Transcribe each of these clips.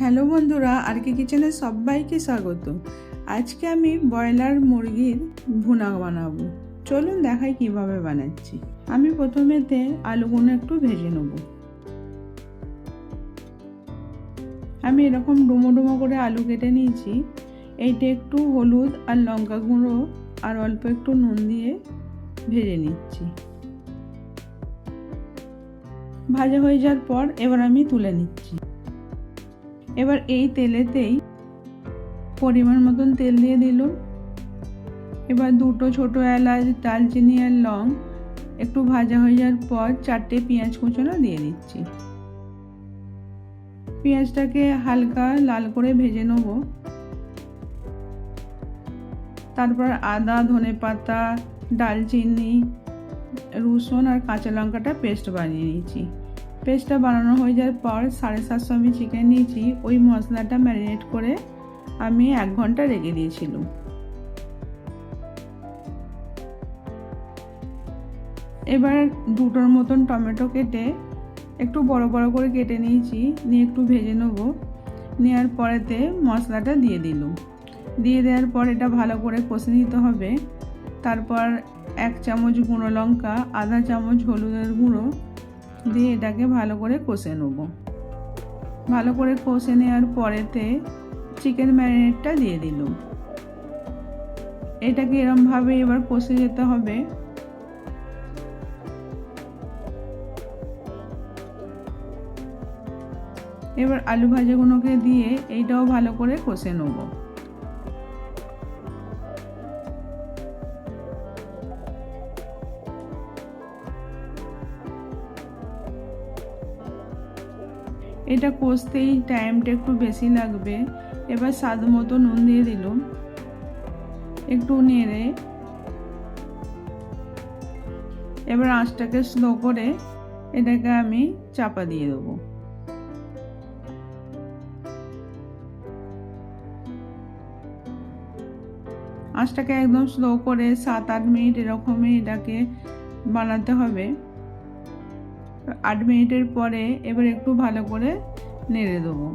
Hello বন্ধুরা আর কি কিচেনে সবাইকে স্বাগত। আজকে আমি ব্রয়লার মুরগির ভুনা বানাবো। চলুন দেখাই কীভাবে বানাচ্ছি। আমি প্রথমেতে আলুগুলো একটু ভেজে নেব। আমি এরকম ডুমো ডুমো করে আলু কেটে নিয়েছি। এইটা একটু হলুদ আর লঙ্কা গুঁড়ো আর অল্প একটু নুন দিয়ে ভেজে নিচ্ছি। ভাজা হয়ে যাওয়ার পর এবার আমি তুলে নিচ্ছি। এবার এই তেলেতেই পরিমাণ মতন তেল দিয়ে দিল এবার দুটো ছোটো এলাচ দালচিনি আর লং একটু ভাজা হয়ে যাওয়ার পর চারটে পেঁয়াজ কুচোনো দিয়ে দিচ্ছি। পেঁয়াজটাকে হালকা লাল করে ভেজে নেব। তারপর আদা, ধনে পাতা ডালচিনি রসুন আর কাঁচা লঙ্কাটা পেস্ট বানিয়ে নিয়েছি পেস্টটা বানানো হয়ে যাওয়ার পর সাড়ে সাতশো আমি চিকেন নিয়েছি। ওই মশলাটা ম্যারিনেট করে আমি এক ঘণ্টা রেখে দিয়েছিলাম। এবার দুটোর মতন টমেটো কেটে একটু বড় বড় করে কেটে নিয়েছি, নিয়ে একটু ভেজে নেব। নেওয়ার পরেতে মশলাটা দিয়ে দিলাম। দিয়ে দেওয়ার পর এটা ভালো করে কষে নিতে হবে। তারপর এক চামচ গুঁড়ো লঙ্কা, আধা চামচ হলুদের গুঁড়ো দিয়ে এটাকে ভালো করে কষে নেব। ভালো করে কষে নেওয়ার পরেতে চিকেন ম্যারিনেটটা দিয়ে দিলাম। এটাকে এরমভাবে এবার কষে যেতে হবে। এবার আলু ভাজাগুলোকে দিয়ে এইটাও ভালো করে কষে নেব। এটা কষতেই টাইমটা একটু বেশি লাগবে। এবার স্বাদ মতো নুন দিয়ে দিলাম। একটু নেড়ে। এবার আঁচটাকে স্লো করে এটাকে আমি চাপা দিয়ে দেবো। আঁচটাকে একদম স্লো করে সাত আট মিনিট এরকমই এটাকে বানাতে হবে। আট মিনিটের পরে এবার একটু ভালো করে নেড়ে দেবো।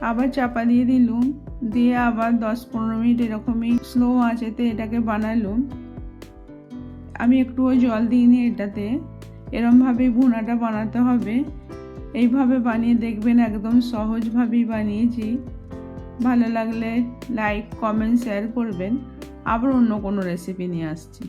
আবার চাপা দিয়ে দিলুম, দিয়ে আবার দশ পনেরো মিনিট এরকমই স্লো আঁচেতে এটাকে বানালুম। আমি একটুও জল দিইনি এটাতে এরমভাবেই ভুনাটা বানাতে হবে। এইভাবে বানিয়ে দেখবেন একদম সহজভাবেই বানিয়েছি। ভালো লাগলে লাইক কমেন্ট শেয়ার করবেন। আবার অন্য কোনো রেসিপি নিয়ে আসছি।